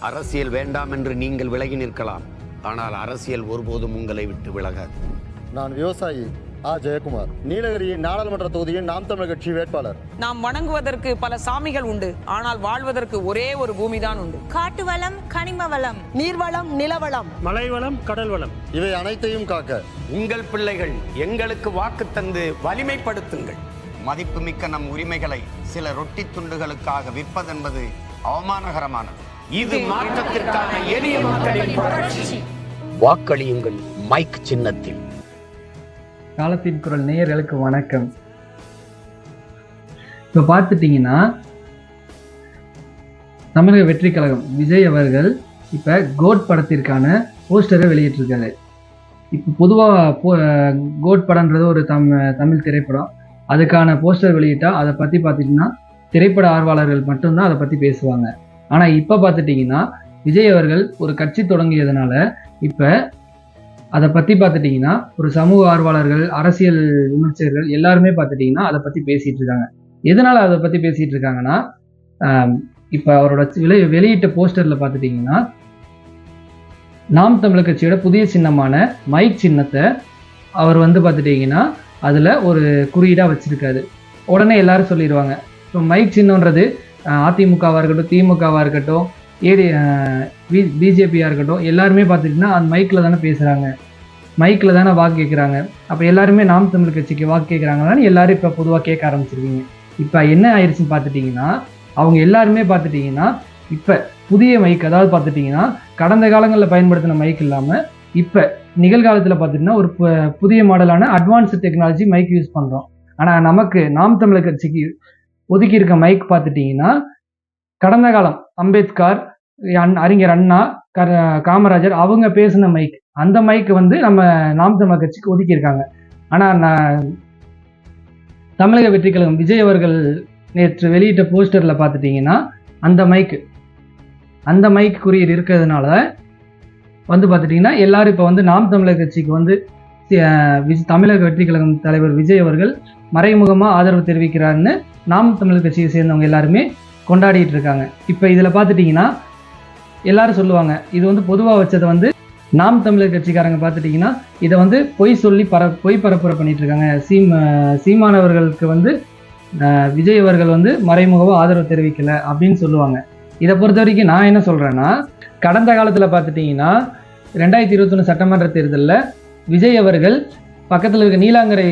அரசியல் வேண்டாம் என்று நீங்கள் விலகி நிற்கலாம். ஆனால் அரசியல் ஒருபோதும் உங்களை விட்டு விலகாது. நான் விவசாயி ஆ. ஜெயக்குமார். நீலகிரி நாடாளுமன்ற தொகுதியின் நாம் தமிழர் கட்சி வேட்பாளர். நாம் வணங்குவதற்கு பல சாமிகள் உண்டு. ஆனால் வாழ்வதற்கு ஒரே ஒரு பூமிதான் உண்டு. காட்டு வளம் கனிம வளம் நீர்வளம் நிலவளம். மலைவளம் கடல் வளம் இவை அனைத்தையும் காக்க உங்கள் பிள்ளைகள் எங்களுக்கு வாக்கு தந்து வலிமைப்படுத்துங்கள். மதிப்புமிக்க நம் உரிமைகளை சில ரொட்டி துண்டுகளுக்காக விற்பதென்பது அவமானகரமானது. இது மாற்றத்திற்கான எளிய மக்களின் புரட்சி. வாக்களியுங்கள் மைக் சின்னத்தில். காலத்தின் குரல் நேயர்களுக்கு வணக்கம். இப்போ பார்த்துட்டிங்கன்னா தமிழக வெற்றி கழகம் விஜய் அவர்கள் இப்போ கோட் படத்திற்கான போஸ்டரை வெளியிட்டிருக்காரு. இப்போ பொதுவாக போ கோட் படம்ன்றது ஒரு தம் தமிழ் திரைப்படம். அதுக்கான போஸ்டர் வெளியிட்டா அதை பற்றி பார்த்துட்டிங்கன்னா திரைப்பட ஆர்வலர்கள் மட்டும்தான் அதை பற்றி பேசுவாங்க. ஆனால் இப்போ பார்த்துட்டிங்கன்னா விஜய் அவர்கள் ஒரு கட்சி தொடங்கியதுனால இப்போ அதை பற்றி பார்த்துட்டிங்கன்னா ஒரு சமூக ஆர்வலர்கள் அரசியல் விமர்சகர்கள் எல்லாருமே பார்த்துட்டிங்கன்னா அதை பற்றி பேசிகிட்டு இருக்காங்க. எதனால் அதை பற்றி பேசிகிட்டு இருக்காங்கன்னா இப்போ அவரோட விலை வெளியிட்ட போஸ்டரில் பார்த்துட்டிங்கன்னா நாம் தமிழர் கட்சியோட புதிய சின்னமான மைக் சின்னத்தை அவர் வந்து பார்த்துட்டிங்கன்னா அதில் ஒரு குறியீடாக வச்சுருக்காரு. உடனே எல்லாரும் சொல்லிடுவாங்க இப்போ மைக் சின்னன்றது அதிமுகவாக இருக்கட்டும் திமுகவாக இருக்கட்டும் ஏடி பி பிஜேபியாக இருக்கட்டும் எல்லாருமே பார்த்துட்டிங்கன்னா அந்த மைக்கில் தானே பேசுகிறாங்க மைக்கில் தானே வாக்கு கேட்குறாங்க அப்போ எல்லாருமே நாம் தமிழ் கட்சிக்கு வாக்கு கேட்குறாங்களான்னு எல்லாரும் இப்போ பொதுவாக கேட்க ஆரம்பிச்சிருக்கீங்க இப்போ என்ன ஆயிடுச்சுன்னு பார்த்துட்டிங்கன்னா அவங்க எல்லாருமே பார்த்துட்டிங்கன்னா இப்போ புதிய மைக் அதாவது பார்த்துட்டிங்கன்னா கடந்த காலங்களில் பயன்படுத்தின மைக் இல்லாமல் இப்போ நிகழ்காலத்தில் பார்த்துட்டிங்கன்னா ஒரு பு- புதிய மாடலான அட்வான்ஸ்டு டெக்னாலஜி மைக் யூஸ் பண்ணுறோம் ஆனால் நமக்கு நாம் தமிழர் கட்சிக்கு ஒதுக்கி இருக்க மைக் பார்த்துட்டிங்கன்னா கடந்த காலம் அம்பேத்கர் அறிஞர் அண்ணா காமராஜர் அவங்க பேசின மைக் அந்த மைக் வந்து நம்ம நாம் தமிழர் கட்சிக்கு ஒதுக்கியிருக்காங்க. ஆனால் நான் தமிழக வெற்றி கழகம் விஜய் அவர்கள் நேற்று வெளியிட்ட போஸ்டரில் பார்த்துட்டிங்கன்னா அந்த மைக் அந்த மைக் குறியீடு இருக்கிறதுனால வந்து பார்த்துட்டிங்கன்னா எல்லாரும் இப்போ வந்து நாம் தமிழர் கட்சிக்கு வந்து தமிழக வெற்றி கழகம் தலைவர் விஜய் அவர்கள் மறைமுகமாக ஆதரவு தெரிவிக்கிறாருன்னு நாம் தமிழர் கட்சியை சேர்ந்தவங்க எல்லாருமே கொண்டாடிட்டு இருக்காங்க. இப்போ இதில் பார்த்துட்டிங்கன்னா எல்லாரும் சொல்லுவாங்க இது வந்து பொதுவாக வச்சதை வந்து நாம் தமிழர் கட்சிக்காரங்க பார்த்துட்டிங்கன்னா இதை வந்து பொய் சொல்லி பர பொய் பரப்புரை பண்ணிட்டு இருக்காங்க. சீம சீமானவர்களுக்கு வந்து விஜய் அவர்கள் வந்து மறைமுகமாக ஆதரவு தெரிவிக்கலை அப்படின்னு சொல்லுவாங்க. இதை பொறுத்த வரைக்கும் நான் என்ன சொல்கிறேன்னா கடந்த காலத்தில் பார்த்துட்டிங்கன்னா ரெண்டாயிரத்தி இருபத்தொன்று சட்டமன்ற தேர்தலில் விஜய் அவர்கள் பக்கத்தில் இருக்க நீலாங்கரை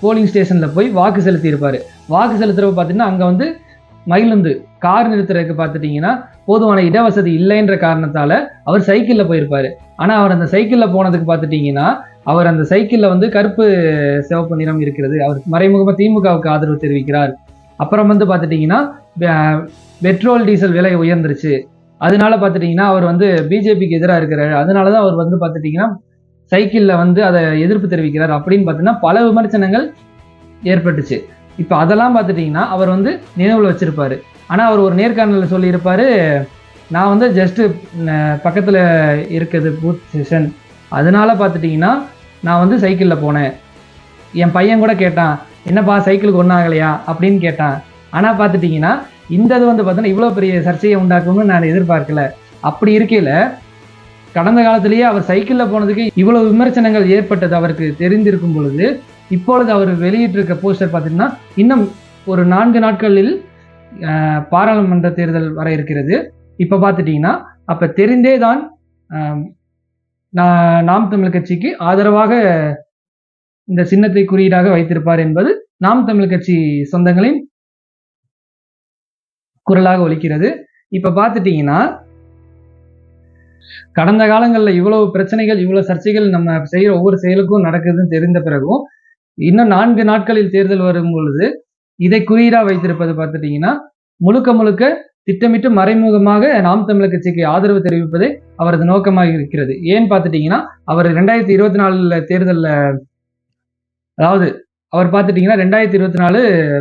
போலிங் ஸ்டேஷனில் போய் வாக்கு செலுத்தியிருப்பார். வாக்கு செலுத்துறப்ப பார்த்தீங்கன்னா அங்கே வந்து மயிலுந்து கார் நிறுத்துறதுக்கு பார்த்துட்டிங்கன்னா போதுமான இடவசதி இல்லைன்ற காரணத்தால் அவர் சைக்கிளில் போயிருப்பார். ஆனால் அவர் அந்த சைக்கிளில் போனதுக்கு பார்த்துட்டிங்கன்னா அவர் அந்த சைக்கிளில் வந்து கருப்பு சிவப்பு நிறம் இருக்கிறது. அவர் மறைமுகமாக திமுகவுக்கு ஆதரவு தெரிவிக்கிறார். அப்புறம் வந்து பார்த்துட்டிங்கன்னா பெட்ரோல் டீசல் விலை உயர்ந்துருச்சு. அதனால பார்த்துட்டிங்கன்னா அவர் வந்து பிஜேபிக்கு எதிராக இருக்கிறாரு. அதனால தான் அவர் வந்து பார்த்துட்டிங்கன்னா சைக்கிளில் வந்து அதை எதிர்ப்பு தெரிவிக்கிறார் அப்படின்னு பார்த்தீங்கன்னா பல விமர்சனங்கள் ஏற்பட்டுச்சு. இப்போ அதெல்லாம் பார்த்துட்டிங்கன்னா அவர் வந்து நினைவில் வச்சுருப்பார். ஆனால் அவர் ஒரு நேர்காணலில் சொல்லியிருப்பார் நான் வந்து ஜஸ்ட்டு பக்கத்தில் இருக்கிறது பூத் செஷன் அதனால பார்த்துட்டிங்கன்னா நான் வந்து சைக்கிளில் போனேன். என் பையன் கூட கேட்டான் என்னப்பா சைக்கிளுக்கு ஒன்றாகலையா அப்படின்னு கேட்டான். ஆனால் பார்த்துட்டிங்கன்னா இந்த இது வந்து பார்த்தீங்கன்னா இவ்வளோ பெரிய சர்ச்சையை உண்டாக்கும்னு நான் எதிர்பார்க்கல. அப்படி இருக்கையில் கடந்த காலத்திலேயே அவர் சைக்கிளில் போனதுக்கு இவ்வளவு விமர்சனங்கள் ஏற்பட்டது அவருக்கு தெரிந்திருக்கும் பொழுது இப்பொழுது அவர் வெளியிட்டிருக்க போஸ்டர் பார்த்தீங்கன்னா இன்னும் ஒரு நான்கு நாட்களில் அஹ், பாராளுமன்ற தேர்தல் வர இருக்கிறது. இப்போ பார்த்துட்டிங்கன்னா அப்போ தெரிந்தே தான் நா- நாம் தமிழ் கட்சிக்கு ஆதரவாக இந்த சின்னத்தை குறியீடாக வைத்திருப்பார் என்பது நாம் தமிழ் கட்சி சொந்தங்களின் குரலாக ஒலிக்கிறது. இப்போ பார்த்துட்டிங்கன்னா கடந்த காலங்களில் இவ்வளவு பிரச்சனைகள் இவ்வளவு சர்ச்சைகள் நம்ம செய்கிற ஒவ்வொரு செயலுக்கும் நடக்குதுன்னு தெரிந்த பிறகும் இன்னும் நான்கு நாட்களில் தேர்தல் வரும் பொழுது இதை குறியீடாக வைத்திருப்பது பார்த்துட்டிங்கன்னா முழுக்க முழுக்க திட்டமிட்டு மறைமுகமாக நாம் தமிழர் கட்சிக்கு ஆதரவு தெரிவிப்பதே அவரது நோக்கமாக இருக்கிறது. ஏன்னு பார்த்துட்டீங்கன்னா அவர் ரெண்டாயிரத்தி இருபத்தி நாலுல தேர்தலில் அதாவது அவர் பார்த்துட்டிங்கன்னா ரெண்டாயிரத்தி இருபத்தி நாலு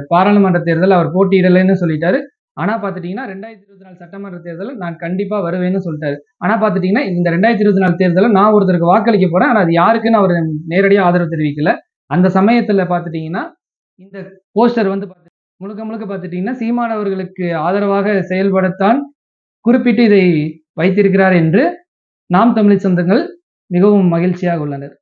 பாராளுமன்ற தேர்தல் அவர் போட்டியிடலைன்னு சொல்லிட்டாரு. ஆனால் பார்த்துட்டிங்கன்னா ரெண்டாயிரத்தி இருபத்தி நாலு சட்டமன்ற தேர்தலில் நான் கண்டிப்பாக வருவேன்னு சொல்லிட்டாரு. ஆனால் பார்த்துட்டிங்கன்னா இந்த ரெண்டாயிரத்தி இருபத்தி நாலு தேர்தலில் நான் ஒருத்தருக்கு வாக்களிக்க போகிறேன் ஆனால் அது யாருக்குன்னு அவர் நேரடியாக ஆதரவு தெரிவிக்கல. அந்த சமயத்தில் பார்த்துட்டிங்கன்னா இந்த போஸ்டர் வந்து பார்த்து முழுக்க முழுக்க பார்த்துட்டிங்கன்னா சீமானவர்களுக்கு ஆதரவாக செயல்படத்தான் குறிப்பிட்டு இதை வைத்திருக்கிறார் என்று நாம் தமிழ் சொந்தங்கள் மிகவும் மகிழ்ச்சியாக உள்ளனர்.